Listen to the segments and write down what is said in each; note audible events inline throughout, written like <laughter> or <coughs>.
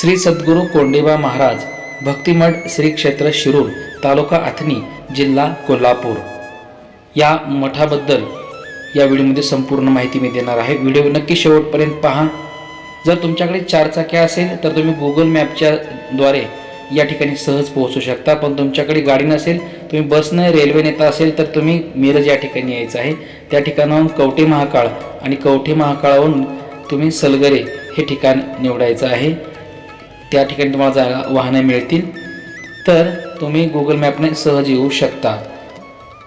श्री सद्गुरू कोंडेबा महाराज भक्तिमठ श्री क्षेत्र शिरूर तालुका आथणी जिल्हा कोल्हापूर. या मठाबद्दल या व्हिडिओमध्ये संपूर्ण माहिती मी देणार आहे. व्हिडिओ नक्की शेवटपर्यंत पहा. जर तुमच्याकडे चार चाक्या असेल तर तुम्ही गुगल मॅपच्या द्वारे या ठिकाणी सहज पोहोचू शकता. पण तुमच्याकडे गाडी नसेल तुम्ही बसनं रेल्वेने नेता असेल तर तुम्ही मिरज या ठिकाणी यायचं आहे. त्या ठिकाणाहून कवठे महाकाळ आणि कवठे महाकाळाहून तुम्ही सलगरे हे ठिकाण निवडायचं आहे. त्या ठिकाणी तुम्हाला जागा वाहनं मिळतील. तर तुम्ही गुगल मॅपने सहज येऊ शकता.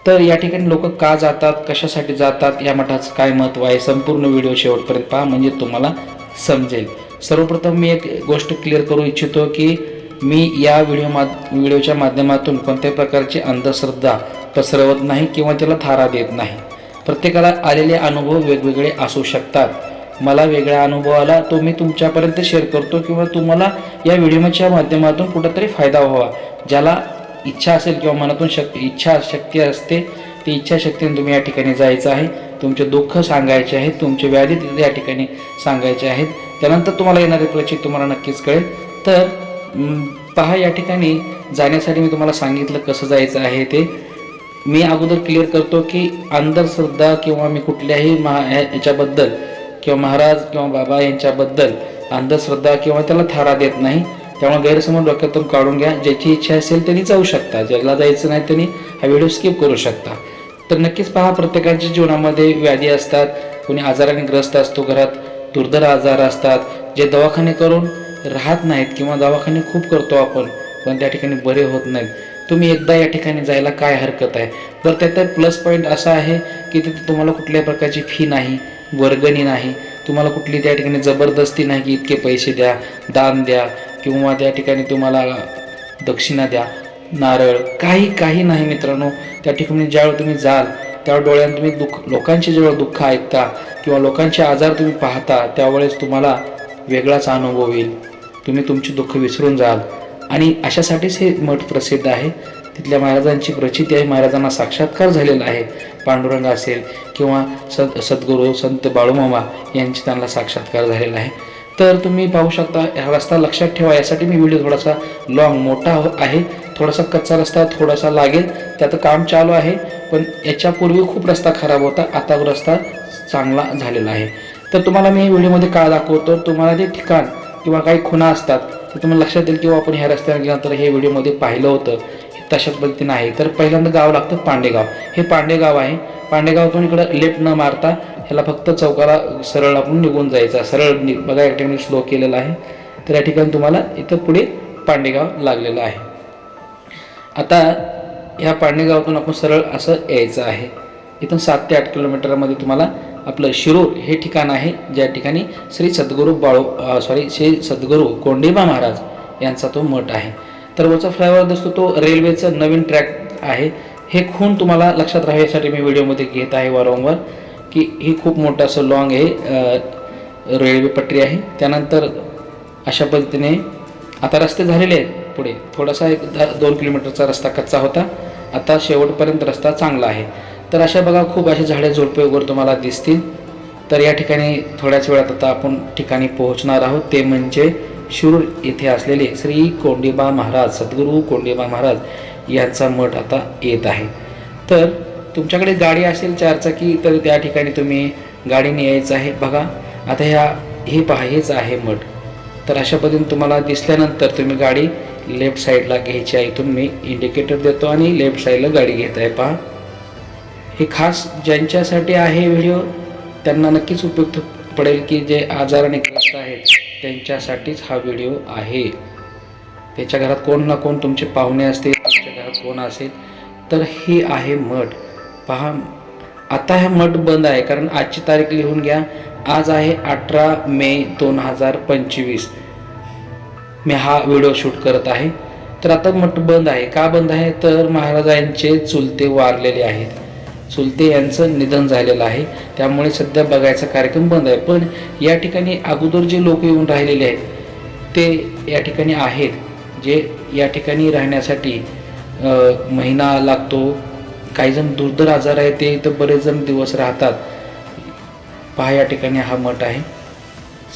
तर या ठिकाणी लोक का जातात कशासाठी जातात या मठाचं काय महत्त्व आहे संपूर्ण व्हिडिओ शेवटपर्यंत पहा म्हणजे तुम्हाला समजेल. सर्वप्रथम मी एक गोष्ट क्लिअर करू इच्छितो की मी या व्हिडिओ मा व्हिडिओच्या माध्यमातून कोणत्याही प्रकारची अंधश्रद्धा पसरवत नाही किंवा त्याला थारा देत नाही. प्रत्येकाला आलेले अनुभव वेगवेगळे असू शकतात. मला वेगळ्या अनुभवाला तो मी तुमच्यापर्यंत शेअर करतो किंवा तुम्हाला या व्हिडिओच्या माध्यमातून कुठंतरी फायदा व्हावा. ज्याला इच्छा असेल किंवा मनातून शक्ती इच्छा शक्ती असते ती इच्छाशक्तीने तुम्ही या ठिकाणी जायचं आहे. तुमचे दुःख सांगायचे आहेत तुमचे व्याधी या ठिकाणी सांगायचे आहेत. त्यानंतर तुम्हाला येणारे प्रचित तुम्हाला नक्कीच कळेल. तर पहा या ठिकाणी जाण्यासाठी मी तुम्हाला सांगितलं कसं जायचं आहे ते. मी अगोदर क्लिअर करतो की अंधश्रद्धा किंवा मी कुठल्याही महा ह्या- याच्याबद्दल किंवा महाराज किंवा बाबा यांच्याबद्दल अंधश्रद्धा किंवा त्याला थारा देत नाही त्यामुळे गैरसमज डोक्यातून काढून घ्या. ज्याची इच्छा असेल त्यांनी जाऊ शकता. ज्याला जायचं नाही त्यांनी हा व्हिडिओ स्किप करू शकता. तर नक्कीच पहा प्रत्येकाच्या जीवनामध्ये व्याधी असतात. कोणी आजाराने ग्रस्त असतो घरात दुर्धर आजार असतात. जे दवाखाने करून राहत नाहीत किंवा दवाखाने खूप करतो आपण पण त्या ठिकाणी बरे होत नाहीत. तुम्ही एकदा या ठिकाणी जायला काय हरकत आहे? तर त्यात प्लस पॉईंट असा आहे की तिथे तुम्हाला कुठल्याही प्रकारची फी नाही. वर्गणी नाही. तुम्हाला कुठली त्या ठिकाणी जबरदस्ती नाही की इतके पैसे द्या दान द्या किंवा त्या ठिकाणी तुम्हाला दक्षिणा द्या नारळ काही काही नाही मित्रांनो. त्या ठिकाणी ज्यावेळी तुम्ही जाल त्यावेळी डोळ्यात तुम्ही दुःख लोकांचे जेव्हा दुःख ऐकता किंवा लोकांचे आजार तुम्ही पाहता त्यावेळेस तुम्हाला वेगळाच अनुभव येईल. तुम्ही तुमचे दुःख विसरून जाल. आणि अशासाठीच हे मठ प्रसिद्ध आहे. तिथल्या महाराजांची प्रचिती आहे. महाराजांना साक्षात्कार झालेला आहे. पांडुरंग असेल किंवा सद सद्गुरू संत बाळूमामा यांची त्यांना साक्षात्कार झालेला आहे. तर तुम्ही पाहू शकता हा रस्ता लक्षात ठेवा. यासाठी मी व्हिडिओ थोडासा लॉंग मोठा हो-, आहे. थोडासा कच्चा रस्ता थोडासा लागेल. त्यात काम चालू आहे. पण याच्यापूर्वी खूप रस्ता खराब होता. आता रस्ता चांगला झालेला आहे. तर तुम्हाला मी व्हिडिओमध्ये का दाखवतो? तुम्हाला ते ठिकाण किंवा काही खुणा असतात तर तुम्हाला लक्षात येईल किंवा आपण ह्या रस्त्यावर गेल्यानंतर हे व्हिडिओमध्ये पाहिलं होतं. तशाच पद्धतीनं आहे. तर पहिल्यांदा गाव लागतं पांडेगाव. हे पांडेगाव आहे. पांडेगावातून इकडं लेफ्ट न मारता ह्याला फक्त चौकाला सरळ आपण निघून जायचा. सरळ नि बघा या ठिकाणी स्लो केलेला आहे. तर या ठिकाणी तुम्हाला इथं पुढे पांडेगाव लागलेलं आहे. आता ह्या पांडेगावातून आपण सरळ असं यायचं आहे. इथून सात ते आठ किलोमीटरमध्ये तुम्हाला आपलं शिरूर हे ठिकाण आहे. ज्या ठिकाणी श्री सद्गुरू बाळू सॉरी श्री सद्गुरू कोंडेबा महाराज यांचा तो मठ आहे. तर वरचा फ्लायओव्हर दिसतो तो रेल्वेचं नवीन ट्रॅक आहे. हे खूण तुम्हाला लक्षात राहावं यासाठी मी व्हिडिओमध्ये घेत आहे वारंवार की ही खूप मोठं असं लॉंग आहे रेल्वे पटरी आहे. त्यानंतर अशा पद्धतीने आता रस्ते झालेले आहेत पुढे. थोडासा एक द- दोन किलोमीटरचा रस्ता कच्चा होता. आता शेवटपर्यंत रस्ता चांगला आहे. तर अशा बघा खूप असे झाडे झुडपे वगैरे तुम्हाला दिसतील. तर या ठिकाणी थोड्याच वेळात आता आपण ठिकाणी पोहोचणार आहोत. ते म्हणजे शिरूर येथे असलेले श्री कोंडेबा महाराज सद्गुरू कोंडेबा महाराज यांचा मठ आता येत आहे. तर तुमच्याकडे गाडी असेल चारचाकी तर त्या ठिकाणी तुम्ही गाडीने यायचं आहे. बघा आता ह्या हे पहा हेच आहे मठ. तर अशा पद्धतीने तुम्हाला दिसल्यानंतर तुम्ही गाडी लेफ्ट साईडला घ्यायची आहे. इथून मी इंडिकेटर देतो आणि लेफ्ट साईडला गाडी घेत आहे. पहा. हे खास ज्यांच्यासाठी आहे व्हिडिओ त्यांना नक्कीच उपयुक्त पडेल की जे आजाराने ग्रस्त आहेत. त्यांच्यासाठीच हा व्हिडिओ आहे. त्याच्या घरात कोण ना कोण तुमचे पाहुणे असतील तुमच्या घरात कोण असेल तर हे आहे मठ. पहा आता हा मठ बंद आहे कारण आजची तारीख लिहून घ्या. आज आहे अठरा मे दोन हजार पंचवीस. मी हा व्हिडिओ शूट करत आहे. तर आता मठ बंद आहे. का बंद आहे? तर महाराजांचे चुलते वारलेले आहेत. चुलते यांचं निधन झालेलं आहे. त्यामुळे सध्या बघायचा कार्यक्रम बंद आहे. पण या ठिकाणी अगोदर जे लोक येऊन राहिलेले आहेत ते या ठिकाणी आहेत. जे या ठिकाणी राहण्यासाठी महिना लागतो काही जण दुर्धर आजार आहे ते इथं बरेच जण दिवस राहतात. पहा या ठिकाणी हा मठ आहे.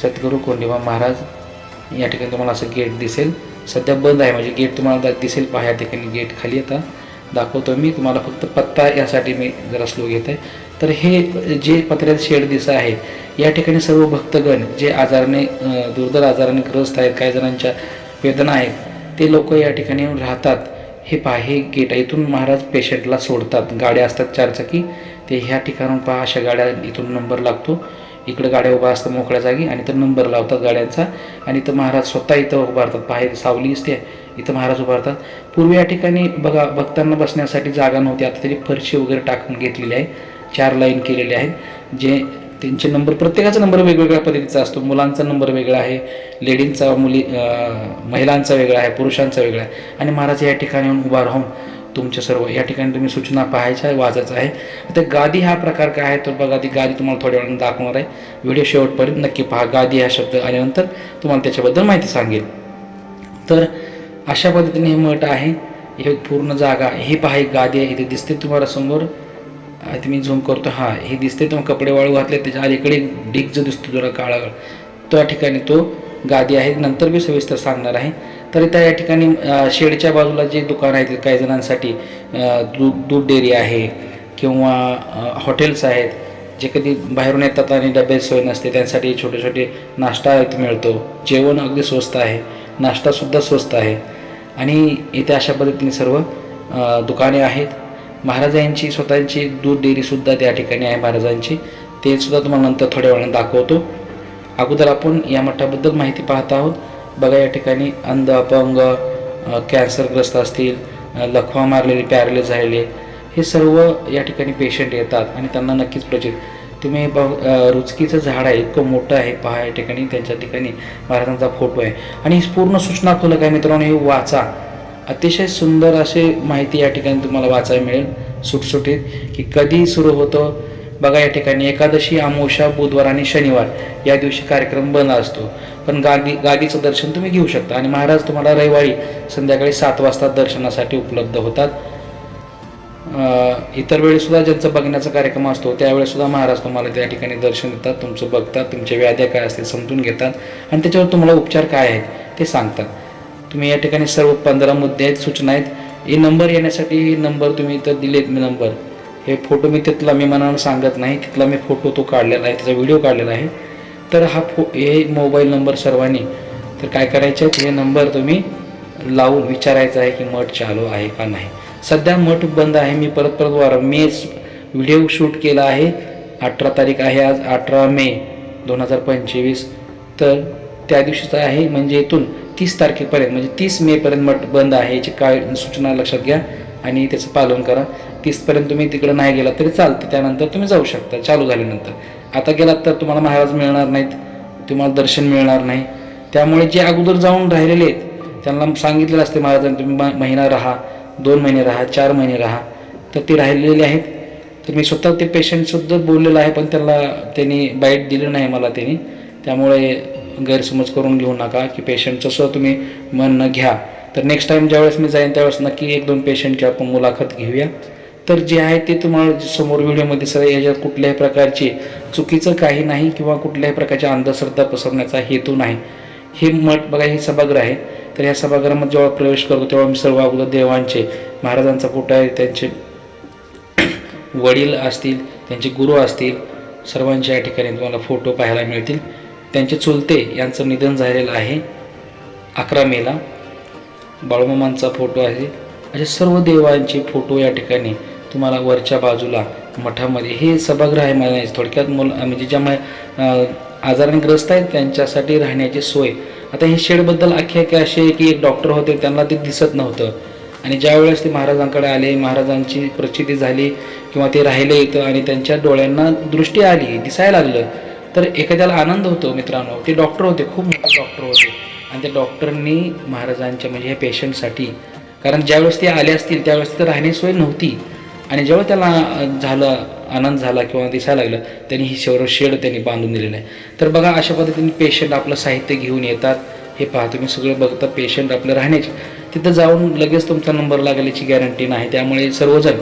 सद्गुरू कोंडिबा महाराज या ठिकाणी तुम्हाला असं गेट दिसेल. सध्या बंद आहे म्हणजे गेट तुम्हाला दिसेल. पहा या ठिकाणी गेट खाली आता दाखवतो मी. तुम्हाला फक्त पत्ता यासाठी मी जरा स्लो घेत. आहे तर हे जे पत्र्यात शेड दिसत आहे या ठिकाणी सर्व भक्तगण जे आजाराने दुर्धर आजाराने ग्रस्त आहेत काही जणांच्या वेदना आहेत ते लोक या ठिकाणी येऊन राहतात. हे पहा हे गेट आहे. इथून महाराज पेशंटला सोडतात. गाड्या असतात चारचाकी. ते ह्या ठिकाणून पहा अशा गाड्या इथून नंबर लागतो. इकडं गाड्या उभा असतात मोकळ्या जागी आणि तर नंबर लावतात गाड्यांचा. आणि तर महाराज स्वतः इथं उभारतात पहा सावली असते इथं महाराज उभारतात पूर्वी या ठिकाणी बघा भक्तांना बसण्यासाठी जागा नव्हती. आता तरी फरशी वगैरे टाकून घेतलेली आहे. चार लाईन केलेले आहेत. जे त्यांचे नंबर प्रत्येकाचा नंबर वेगवेगळ्या पद्धतीचा असतो. मुलांचा नंबर वेगळा आहे. लेडींचा मुली महिलांचा वेगळा आहे. पुरुषांचा वेगळा आहे. आणि महाराज या ठिकाणी येऊन उभा राहून तुमच्या सर्व या ठिकाणी तुम्ही सूचना पाहायच्या वाजायचं आहे. आता गादी हा प्रकार काय आहे? तर बघा ती गादी तुम्हाला थोड्या वेळाने दाखवणार आहे. व्हिडिओ शेवटपर्यंत नक्की पहा. गादी हा शब्द आल्यानंतर तुम्हाला त्याच्याबद्दल माहिती सांगेल तर अशा पद्धतीने हे मठ आहे. हे पूर्ण जागा हे पहा एक गादी आहे. इथे दिसते तुम्हाला समोर. इथे मी झूम करतो. हां हे दिसते तुम्हाला कपडे वाळू घातले. त्याच्या अलीकडे एक जो दिसतो जरा काळा. त्या ठिकाणी तो गादी आहे. नंतर मी सविस्तर सांगणार आहे. तर त्या या ठिकाणी शेडच्या बाजूला जे दुकान आहेत काही जणांसाठी दूध दूध डेअरी आहे किंवा हॉटेल्स आहेत. जे कधी बाहेरून येतात आणि डबे सोय नसते त्यांसाठी छोटे छोटे नाश्ता मिळतो. जेवण अगदी स्वस्त आहे. नाश्तासुद्धा स्वस्त आहे. आणि इथे अशा पद्धतीने सर्व दुकाने आहेत. महाराजांची स्वतःची दूध डेअरीसुद्धा त्या ठिकाणी आहे महाराजांची. ते सुद्धा तुम्हाला नंतर थोड्या वेळानं दाखवतो. अगोदर आपण या मठाबद्दल माहिती पाहत आहोत. बघा या ठिकाणी अंध अपंग कॅन्सरग्रस्त असतील लखवा मारलेले पॅरलेस झालेले हे सर्व या ठिकाणी पेशंट येतात आणि त्यांना नक्कीच प्रचित तुम्ही बघ रुचकीचं झाड आहे इतकं मोठं आहे पहा या ठिकाणी त्यांच्या ठिकाणी महाराजांचा फोटो आहे. आणि ही पूर्ण सूचना फलक आहे मित्रांनो हे वाचा. अतिशय सुंदर असे माहिती या ठिकाणी तुम्हाला वाचायला मिळेल सुटसुटीत की कधी सुरू होतं. बघा या ठिकाणी एकादशी अमावस्या बुधवार आणि शनिवार या दिवशी कार्यक्रम बंद असतो. पण गादी गादीचं दर्शन तुम्ही घेऊ शकता. आणि महाराज तुम्हाला रविवारी संध्याकाळी सात वाजता दर्शनासाठी उपलब्ध होतात. इतर वेळीसुद्धा ज्यांचा बघण्याचा कार्यक्रम असतो त्यावेळेसुद्धा महाराज तुम्हाला त्या ठिकाणी दर्शन देतात तुमचं बघतात तुमच्या व्याध्या काय असतील समजून घेतात. आणि त्याच्यावर तुम्हाला उपचार काय आहेत ते सांगतात. तुम्ही या ठिकाणी सर्व पंधरा मुद्दे आहेत सूचना आहेत. हे नंबर येण्यासाठी हे नंबर तुम्ही इथं दिलेत मी नंबर. हे फोटो मी तिथला मी मनानं सांगत नाही तिथला मी फोटो तो काढलेला आहे त्याचा व्हिडिओ काढलेला आहे. तर हा फो हे मोबाईल नंबर सर्वांनी. तर काय करायचे आहेत हे नंबर तुम्ही लावून विचारायचं आहे की मठ चालू आहे का नाही. सध्या मठ बंद आहे. मी परत परत वार मेच व्हिडिओ शूट केला आहे. अठरा तारीख आहे आज अठरा मे दोन हजार पंचवीस. तर त्या दिवशीचा आहे. म्हणजे इथून तीस तारखेपर्यंत म्हणजे तीस मेपर्यंत मठ बंद आहे. याची काय सूचना लक्षात घ्या आणि त्याचं पालन करा. तीसपर्यंत तुम्ही तिकडं नाही गेलात तरी चालतं. त्यानंतर तुम्ही जाऊ शकता. चालू झाल्यानंतर. आता गेलात तर तुम्हाला महाराज मिळणार नाहीत. तुम्हाला दर्शन मिळणार नाही. त्यामुळे जे अगोदर जाऊन राहिलेले आहेत त्यांना सांगितलेलं असते महाराजांनी तुम्ही म- महिना राहा. दोन महिने राहा चार महिने राहा. तर ते राहिलेले आहेत. तर मी स्वतः ते पेशंटसुद्धा बोललेलं आहे पण त्याला त्यांनी बाईट दिलं नाही मला त्यांनी. त्यामुळे गैरसमज करून घेऊ नका की पेशंटचं सुद्धा तुम्ही म्हणणं घ्या. तर नेक्स्ट टाईम ज्यावेळेस मी जाईन त्यावेळेस नक्की एक दोन पेशंटची आपण मुलाखत घेऊया. तर जे आहे ते तुम्हाला समोर व्हिडिओमध्ये सर याच्यात कुठल्याही प्रकारची चुकीचं काही नाही किंवा कुठल्याही प्रकारची अंधश्रद्धा पसरण्याचा हेतू नाही. हे मठ बघा हे सभागृह आहे. तर या सभागृहामध्ये जेव्हा प्रवेश करतो तेव्हा मी सर्व अगोदर देवांचे महाराजांचा फोटो आहे त्यांचे <coughs> वडील असतील त्यांचे गुरु असतील सर्वांच्या या ठिकाणी तुम्हाला फोटो पाहायला मिळतील. त्यांचे चुलते यांचं निधन झालेलं आहे अकरा मेला बाळूमामांचा फोटो आहे. असे सर्व देवांचे फोटो या ठिकाणी तुम्हाला वरच्या बाजूला मठामध्ये. हे सभागृह आहे मला थोडक्यात मुल म्हणजे ज्यामुळे आजाराने ग्रस्त आहेत त्यांच्यासाठी राहण्याची सोय आता हे शेडबद्दल आख्यायिका अशी आहे की एक डॉक्टर होते त्यांना ते दिसत नव्हतं. आणि ज्यावेळेस ते महाराजांकडे आले महाराजांची प्रचिती झाली किंवा ते राहिले इथं आणि त्यांच्या डोळ्यांना दृष्टी आली दिसायला लागलं तर एखाद्याला आनंद होतो मित्रांनो. ते डॉक्टर होते खूप मोठे डॉक्टर होते. आणि त्या डॉक्टरनी महाराजांच्या म्हणजे ह्या पेशंटसाठी कारण ज्यावेळेस ते आले असतील त्यावेळेस तर राहण्याची सोय नव्हती. आणि जेव्हा त्याला झालं आनंद झाला किंवा दिसायला लागलं त्यांनी ही शौर शेड त्यांनी बांधून दिलेलं आहे. तर बघा अशा पद्धतीने पेशंट आपलं साहित्य घेऊन येतात. हे पहा तुम्ही सगळं बघता पेशंट आपलं राहण्याचे. तिथं जाऊन लगेच तुमचा नंबर लागल्याची गॅरंटी नाही. त्यामुळे सर्वजण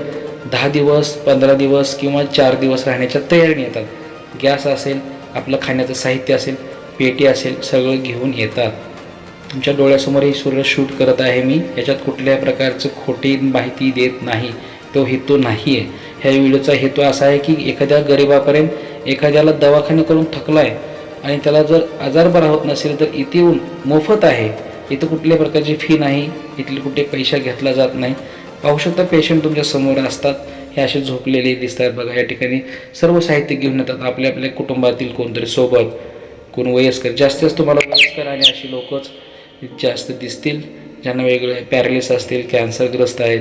दहा दिवस पंधरा दिवस किंवा चार दिवस राहण्याच्या तयारीने येतात. गॅस असेल आपलं खाण्याचं साहित्य असेल पेटी असेल सगळं घेऊन येतात. तुमच्या डोळ्यासमोर ही सूर्य शूट करत आहे मी. याच्यात कुठल्या प्रकारचं खोटी माहिती देत नाही. तो हेतू नाही आहे ह्या व्हिडिओचा हेतू असा आहे की एखाद्या गरिबापर्यंत एखाद्याला दवाखाने करून थकला आहे आणि त्याला जर आजार बरा होत नसेल तर इथे येऊन मोफत आहे. इथं कुठल्याही प्रकारची फी नाही इथले कुठे पैसा घेतला जात नाही. पाहू शकता पेशंट तुमच्यासमोर असतात. हे असे झोपलेले दिसतात बघा. या ठिकाणी सर्व साहित्य घेऊन येतात. आपल्या आपल्या कुटुंबातील कोणतरी सोबत कोण वयस्कर जास्तीत तुम्हाला वयस्कर आणि अशी लोकच जास्त दिसतील. ज्यांना वेगळे पॅरालिस असतील कॅन्सरग्रस्त आहेत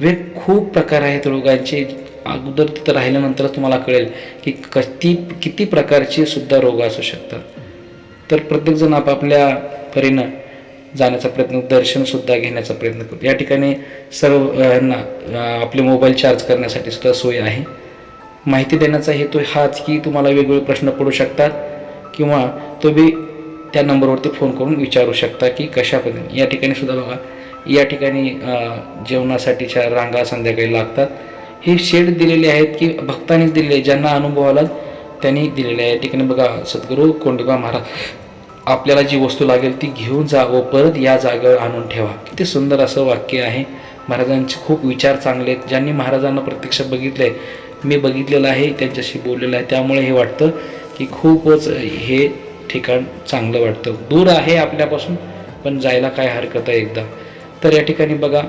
वेग खूप प्रकार आहेत रोगांचे. अगोदर तिथं राहिल्यानंतरच तुम्हाला कळेल की कती किती प्रकारचे सुद्धा रोग असू शकतात. तर प्रत्येकजण आपापल्या परीनं जाण्याचा प्रयत्न दर्शनसुद्धा घेण्याचा प्रयत्न करतो. या ठिकाणी सर्व यांना आपले मोबाईल चार्ज करण्यासाठी सुद्धा सोय आहे. माहिती देण्याचा हेतू हाच की तुम्हाला वेगवेगळे प्रश्न पडू शकतात किंवा तुम्ही त्या नंबरवरती फोन करून विचारू शकता की कशा पद्धतीने या ठिकाणी सुद्धा बघा या ठिकाणी जेवणासाठीच्या रांगा संध्याकाळी लागतात. हे शेड दिलेले आहेत की भक्तांनीच दिलेले ज्यांना अनुभव आला त्यांनी दिलेले आहे. या ठिकाणी बघा सद्गुरू कोंडिबा महाराज आपल्याला जी वस्तू लागेल ती घेऊन जा व परत या जागेवर आणून ठेवा. किती सुंदर असं वाक्य आहे. महाराजांचे खूप विचार चांगले आहेत. ज्यांनी महाराजांना प्रत्यक्ष बघितलं आहे मी बघितलेलं आहे त्यांच्याशी बोललेलं आहे. त्यामुळे हे वाटतं की खूपच हे ठिकाण चांगलं वाटतं. दूर आहे आपल्यापासून पण जायला काय हरकत आहे एकदा. तर या ठिकाणी बघा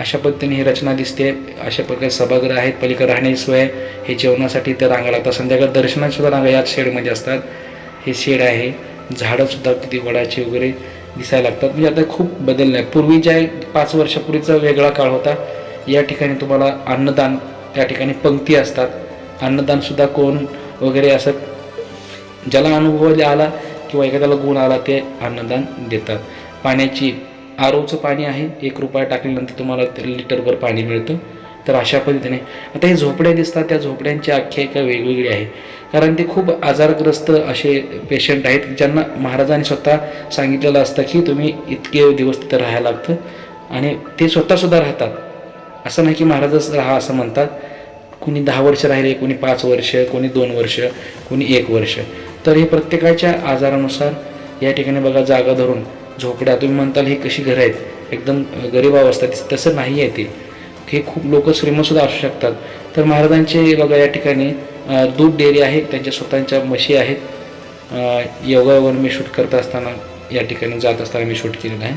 अशा पद्धतीने ही रचना दिसते. अशा प्रकारे सभागृह आहेत पलीकडे राहण्याची सोय आहे. हे जेवणासाठी ते रांगा लागतात संध्याकाळ दर्शनातसुद्धा रांगा याच शेडमध्ये असतात. हे शेड आहे. झाडंसुद्धा किती वडाची वगैरे दिसायला लागतात. म्हणजे आता खूप बदललं आहे पूर्वी ज्या पाच वर्षापूर्वीचा वेगळा काळ होता या ठिकाणी तुम्हाला अन्नदान त्या ठिकाणी पंक्ती असतात. अन्नदानसुद्धा कोण वगैरे असं ज्याला अनुभव आला किंवा एखाद्याला गुण आला ते अन्नदान देतात. पाण्याची आरोचं पाणी आहे एक रुपया टाकल्यानंतर तुम्हाला लिटरभर पाणी मिळतं. तर अशा पद्धतीने आता हे झोपड्या दिसतात त्या झोपड्यांची आख्यायिका वेगवेगळी आहे. कारण ते खूप आजारग्रस्त असे पेशंट आहेत ज्यांना महाराजांनी स्वतः सांगितलेलं असतं की तुम्ही इतके दिवस तिथं राहायला लागतं. आणि ते स्वतःसुद्धा राहतात. असं नाही की महाराजच राहा असं म्हणतात. कुणी दहा वर्ष राहिले कोणी पाच वर्ष कोणी दोन वर्ष कोणी एक वर्ष. तर हे प्रत्येकाच्या आजारानुसार या ठिकाणी बघा जागा धरून झोपड्या तुम्ही म्हणताल हे कशी घरं आहेत? एकदम गरीब अवस्था दिसते. तसं नाही आहे ते. हे खूप लोक श्रीमंतसुद्धा असू शकतात. तर महाराजांचे बघा या ठिकाणी दूध डेअरी आहे त्यांच्या स्वतःच्या म्हशी आहेत. योगावर मी शूट करत असताना या ठिकाणी जात असताना मी शूट केलेलं आहे.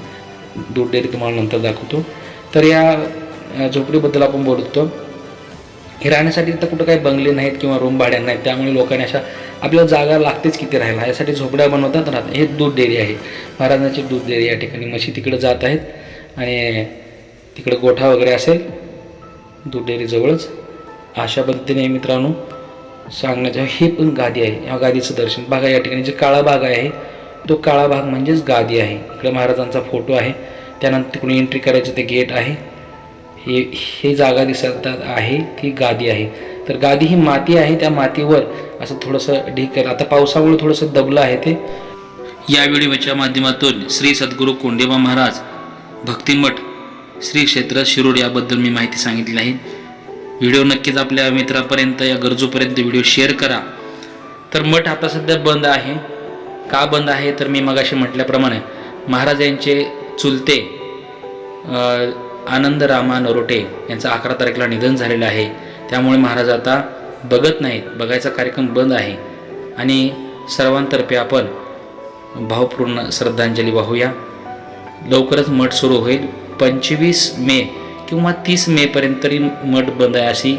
दूध डेअरी तुम्हाला नंतर दाखवतो. तर या झोपडीबद्दल आपण बोलतो. हे राहण्यासाठी तर कुठं काही बंगले नाहीत किंवा रूम भाड्या नाहीत. त्यामुळे लोकांनी अशा आपल्याला जागा लागतेच किती राहायला? यासाठी झोपड्या बनवतात राहतात हे दूध डेअरी आहे. महाराजांची दूध डेअरी या ठिकाणी म्हशी तिकडे जात आहेत. आणि तिकडे गोठा वगैरे असेल दूध डेअरीजवळच अशा पद्धतीने मित्रांनो सांगण्याच्या ही पण गादी आहे. या गादीचं दर्शन बघा या ठिकाणी जे काळा भाग आहे तो काळा भाग म्हणजेच गादी आहे. इकडे महाराजांचा फोटो आहे. त्यानंतर तिकडून एंट्री करायचं ते गेट आहे. हे हे जागा दिसतात आहे ती गादी आहे. तर गादी ही माती आहे त्या मातीवर असं थोडंसं ढीक केलं आता पावसामुळे थोडंसं दबलं आहे ते. या व्हिडिओच्या माध्यमातून श्री सद्गुरू कोंडेबा महाराज भक्तिमठ श्री क्षेत्र शिरूर याबद्दल मी माहिती सांगितली आहे. व्हिडिओ नक्कीच आपल्या मित्रापर्यंत या गरजूपर्यंत व्हिडिओ शेअर करा. तर मठ आता सध्या बंद आहे. का बंद आहे तर मी मगाशी म्हटल्याप्रमाणे महाराज यांचे चुलते आनंद रामा नरोटे यांचं अकरा तारखेला निधन झालेलं आहे. त्यामुळे महाराज आता बघत नाहीत. बघायचा कार्यक्रम बंद आहे. आणि सर्वांतर्फे आपण भावपूर्ण श्रद्धांजली वाहूया. लवकरच मठ सुरू होईल. पंचवीस मे किंवा तीस मेपर्यंत तरी मठ बंद आहे अशी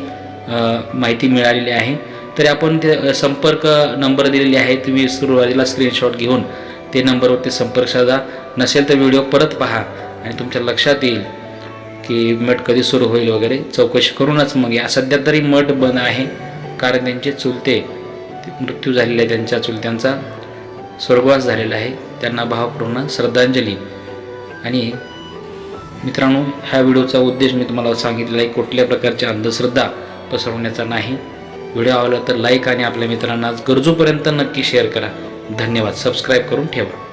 माहिती मिळालेली आहे. तरी आपण ते संपर्क नंबर दिलेले आहे तुम्ही सुरुवातीला स्क्रीनशॉट घेऊन ते नंबरवरती संपर्क साधा. नसेल तर व्हिडिओ परत पहा आणि तुमच्या लक्षात येईल. की मठ कधी सुरू होईल वगैरे चौकशी करूनच मग या. सध्या तरी मठ बंद आहे. कारण त्यांचे चुलते मृत्यू झालेले आहे त्यांच्या चुलत्यांचा. स्वर्गवास झालेला आहे. त्यांना भावपूर्ण श्रद्धांजली. आणि मित्रांनो ह्या व्हिडिओचा उद्देश मी तुम्हाला सांगितलेला आहे कुठल्या प्रकारची अंधश्रद्धा पसरवण्याचा नाही. व्हिडिओ आवडला तर लाईक आणि आपल्या मित्रांना गरजूपर्यंत नक्की शेअर करा. धन्यवाद. सबस्क्राईब करून ठेवा.